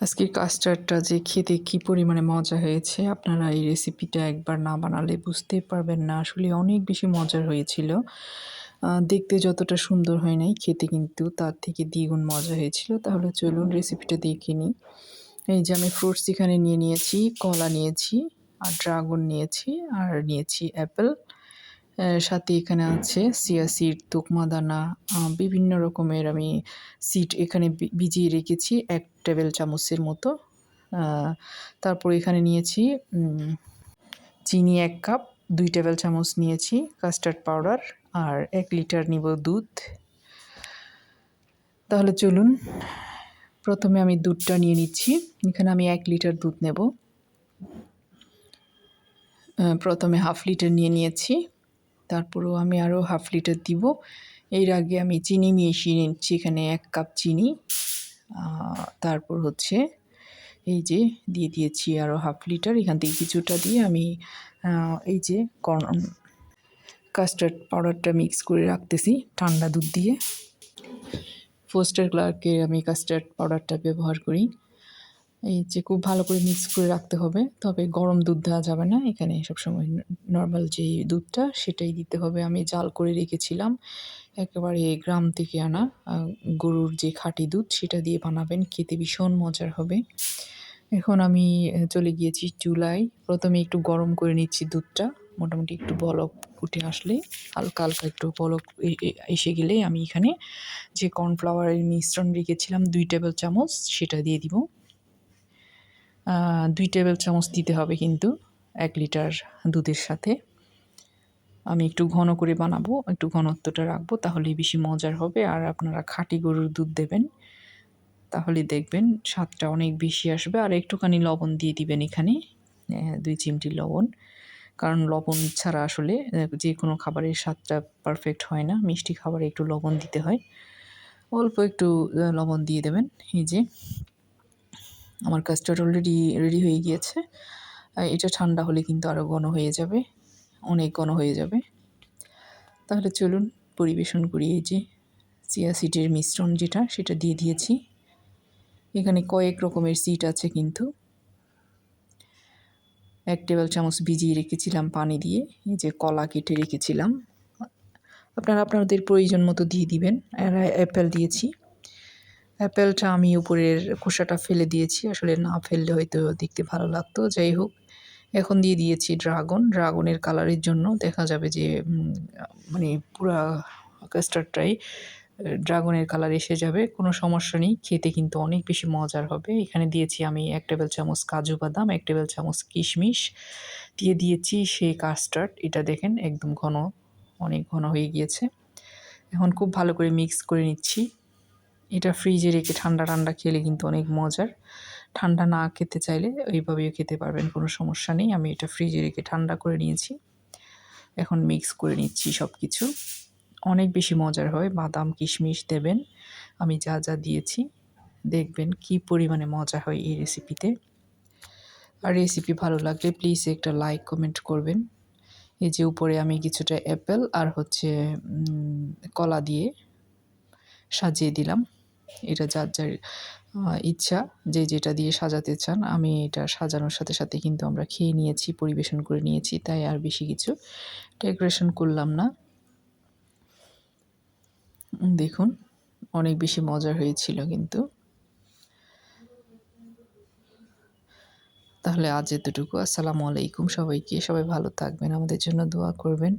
আজকের কাস্টার্ডটা যে খেতে কী পরিমাণে মজা হয়েছে। আপনারা এই রেসিপিটা একবার না বানালে বুঝতে পারবেন না। আসলে অনেক বেশি মজার হয়েছিল। দেখতে যতটা সুন্দর হয় নাই, খেতে কিন্তু তার থেকে দ্বিগুণ মজা হয়েছিল। তাহলে চলুন রেসিপিটা দেখে নিই। এই যে আমি ফ্রুটস এখানে নিয়ে নিয়েছি, কলা নিয়েছি, আর ড্রাগন নিয়েছি, আর নিয়েছি অ্যাপেল সাথে এখানে আছে সিয়া সিড, তুকমা দানা বিভিন্ন রকমের আমি সিড এখানে ভিজিয়ে রেখেছি এক টেবিল চামচের মতো। তারপর এখানে নিয়েছি চিনি এক কাপ, দুই টেবিল চামচ নিয়েছি কাস্টার্ড পাউডার আর এক লিটার নিব দুধ। তাহলে চলুন, প্রথমে আমি দুধটা নিয়ে নিচ্ছি। এখানে আমি এক লিটার দুধ নেব। প্রথমে হাফ লিটার নিয়ে নিয়েছি। তারপরেও আমি আরও হাফ লিটার দিব। এর আগে আমি চিনি মিশিয়ে নিচ্ছি এখানে এক কাপ চিনি। তারপর হচ্ছে এই যে দিয়ে দিয়েছি আরও হাফ লিটার এখান থেকে কিছুটা দিয়ে আমি এই যে কর্ন কাস্টার্ড পাউডারটা মিক্স করে রাখতেছি ঠান্ডা দুধ দিয়ে। ফোস্টার ক্লার্কে আমি কাস্টার্ড পাউডারটা ব্যবহার করি। এই যে খুব ভালো করে মিক্স করে রাখতে হবে। তবে গরম দুধ দেওয়া যাবে না। এখানে সবসময় নর্মাল যে দুধটা, সেটাই দিতে হবে। আমি জাল করে রেখেছিলাম। একেবারে গ্রাম থেকে আনা গরুর যে খাঁটি দুধ, সেটা দিয়ে বানাবেন। খেতে ভীষণ মজার হবে। এখন আমি চলে গিয়েছি চুলায়। প্রথমে একটু গরম করে নিচ্ছি দুধটা। মোটামুটি একটু বলক ফুটে আসলে, হালকা হালকা একটু বলক এসে গেলে আমি এখানে যে কর্নফ্লাওয়ারের মিশ্রণ রেখেছিলাম, দুই টেবিল চামচ, সেটা দিয়ে দিব। দুই টেবিল চামচ দিতে হবে কিন্তু, এক লিটার দুধের সাথে। আমি একটু ঘন করে বানাবো, একটু ঘনত্বটা রাখব, তাহলেই বেশি মজার হবে। আর আপনারা খাঁটি গরুর দুধ দেবেন, তাহলে দেখবেন স্বাদটা অনেক বেশি আসবে। আর একটুখানি লবণ দিয়ে দিবেন এখানে দুই চিমটি লবণ। কারণ লবণ ছাড়া আসলে যে কোনো খাবারের স্বাদটা পারফেক্ট হয় না। মিষ্টি খাবারে একটু লবণ দিতে হয়। অল্প একটু লবণ দিয়ে দেবেন, এই যে। আমার কাস্টার্ড অলরেডি রেডি হয়ে গিয়েছে। এটা ঠান্ডা হলে কিন্তু আরও ঘন হয়ে যাবে, অনেক ঘন হয়ে যাবে। তাহলে চলুন পরিবেশন করি এই যে চিয়া সিডের মিশ্রণ যেটা, সেটা দিয়ে দিয়েছি। এখানে কয়েক রকমের সিট আছে কিন্তু। এক টেবিল চামচ ভিজিয়ে রেখেছিলাম পানি দিয়ে, এই যে কলা কেটে রেখেছিলাম। আপনারা আপনাদের প্রয়োজন মতো দিয়ে দিবেন। অ্যাপেল দিয়েছি। অ্যাপেলটা আমি উপরের খোসাটা ফেলে দিয়েছি। আসলে না ফেললে হয়তো দেখতে ভালো লাগতো। যাই হোক, এখন দিয়ে দিয়েছি ড্রাগন। ড্রাগনের কালারের জন্য দেখা যাবে যে মানে পুরা কাস্টার্ডটাই ড্রাগনের কালার এসে যাবে। কোনো সমস্যা নেই, খেতে কিন্তু অনেক বেশি মজার হবে। এখানে দিয়েছি আমি এক টেবিল চামচ কাজু বাদাম, এক টেবিল চামচ কিশমিশ। দিয়ে দিয়েছি সেই কাস্টার্ড। এটা দেখেন একদম ঘন, অনেক ঘন হয়ে গিয়েছে। এখন খুব ভালো করে মিক্স করে নিচ্ছি। এটা ফ্রিজে রেখে ঠান্ডা ঠান্ডা খেলে কিন্তু অনেক মজার। ঠান্ডা না খেতে চাইলে ওইভাবেও খেতে পারবেন, কোনো সমস্যা নেই। আমি এটা ফ্রিজে রেখে ঠান্ডা করে নিয়েছি। এখন মিক্স করে নিচ্ছি সব কিছু অনেক বেশি মজার হয়। বাদাম, কিশমিশ দেবেন। আমি যা যা দিয়েছি, দেখবেন কি পরিমাণে মজা হয় এই রেসিপিতে আর রেসিপি ভালো লাগলে প্লিজ একটা লাইক কমেন্ট করবেন। এই যে উপরে আমি কিছুটা অ্যাপেল আর হচ্ছে কলা দিয়ে সাজিয়ে দিলাম। এটা যার যার ইচ্ছা, যে যেটা দিয়ে সাজাতে চান, আমি এটা সাজানোর সাথে সাথে কিন্তু আমরা খেয়ে নিয়েছি, পরিবেশন করে নিয়েছি, তাই আর বেশি কিছু ডেকোরেশন করলাম না। দেখুন, অনেক বেশি মজার হয়েছিল কিন্তু। তাহলে আজ এতটুকু। আসসালামু আলাইকুম সবাইকে। সবাই ভালো থাকবেন। আমাদের জন্য দোয়া করবেন।